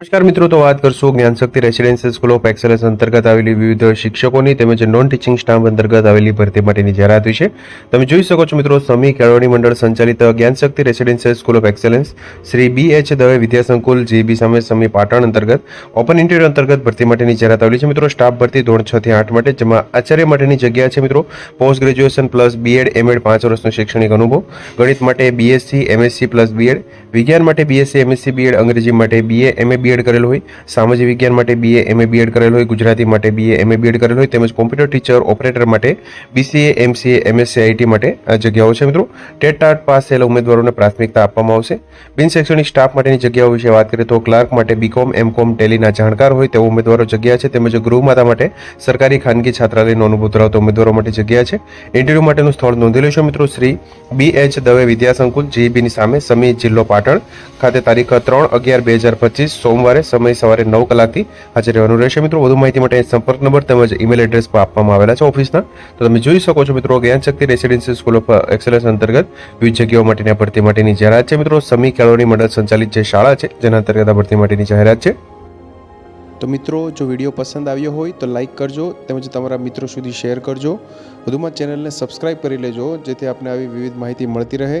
નમસ્કાર મિત્રો, તો વાત કરશું Gyanshakti residential school of excellence અંતર્ગત આવેલી વિવિધ શિક્ષકોની તેમજ નોન ટીચિંગ સ્ટાફ અંતર્ગત આવેલી ભરતી માટેની જાહેરાત વિશે. તમે જોઈ શકો છો મિત્રો, સમી કેળવણી મંડળ સંચાલિત Gyanshakti residential school of excellence Shri B H Dave Vidyasankul GB સામે સમી પાટણ અંતર્ગત ઓપન ઇન્ટરવ્યુ અંતર્ગત ભરતી માટેની જાહેરાત આવેલી છે. મિત્રો, સ્ટાફ ભરતી ધોરણ છ થી આઠ માટે, જેમાં આચાર્ય માટેની જગ્યા છે મિત્રો. Post graduation plus BEd MEd પાંચ વર્ષનો શૈક્ષણિક અનુભવ. ગણિત માટે બીએસસી એમએસસી પ્લસ બીએડ વિજ્ઞાન માટે બીએસસી એમએસસી બીએડ અંગ્રેજી માટે બીએ એમએ બીએડ કરેલું હોય, સામાજિક વિજ્ઞાન માટે બીએ એમએ બીએડ કરેલું હોય, ગુજરાતી માટે બીએ એમએ બીએડ કરેલું હોય, તેમજ કોમ્પ્યુટર ટીચર ઓપરેટર માટે બીસીએ એમસીએ એમએસસી આઈટી માટે જગ્યાઓ છે મિત્રો. ટેટ ટાટ પાસ થયેલા ઉમેદવારોને પ્રાથમિકતા આપવામાં આવશે. બિન શૈક્ષણિક સ્ટાફ માટેની જગ્યાઓ વિશે વાત કરીએ તો ક્લાર્ક માટે બીકોમ એમકોમ ટેલીના જાણકાર હોય તેવા ઉમેદવારો જગ્યા છે, તેમજ ગૃહમાતા માટે સરકારી ખાનગી છાત્રાલયનો અનુભવ ધરાવતા ઉમેદવારો માટે જગ્યા છે. ઇન્ટરવ્યુ માટેનું સ્થળ નોંધી લેશો મિત્રો. શ્રી બી એચ દવે વિદ્યાસંકુલ જીબીની સામે સમી જિલ્લો પાટણ, ખાતે તારીખ ત્રણ અગિયાર બે હજાર પચીસ સોમવારે સમય સવારે નવ કલાકથી હાજર રહેવાનું રહેશે. મિત્રો, વધુ માહિતી માટે સંપર્ક નંબર તેમજ ઈમેલ એડ્રેસ પણ આપવામાં આવેલા છે ઓફિસના. તો તમે જોઈ શકો છો મિત્રો, Gyanshakti Shakti residential school of excellence અંતર્ગત વિવિધ જગ્યાઓ માટેની ભરતી માટેની જાહેરાત છે. મિત્રો, સમી કેળવણી મંડળ સંચાલિત જે શાળા છે, જેના અંતર્ગત આ ભરતી માટેની જાહેરાત છે. તો મિત્રો, જો વીડિયો પસંદ આવ્યો હોય તો લાઈક કરજો તેમજ તમારા મિત્રો સુધી શેર કરજો. વધુમાં ચેનલને સબસ્ક્રાઇબ કરી લેજો, જેથી આપને આવી વિવિધ માહિતી મળતી રહે.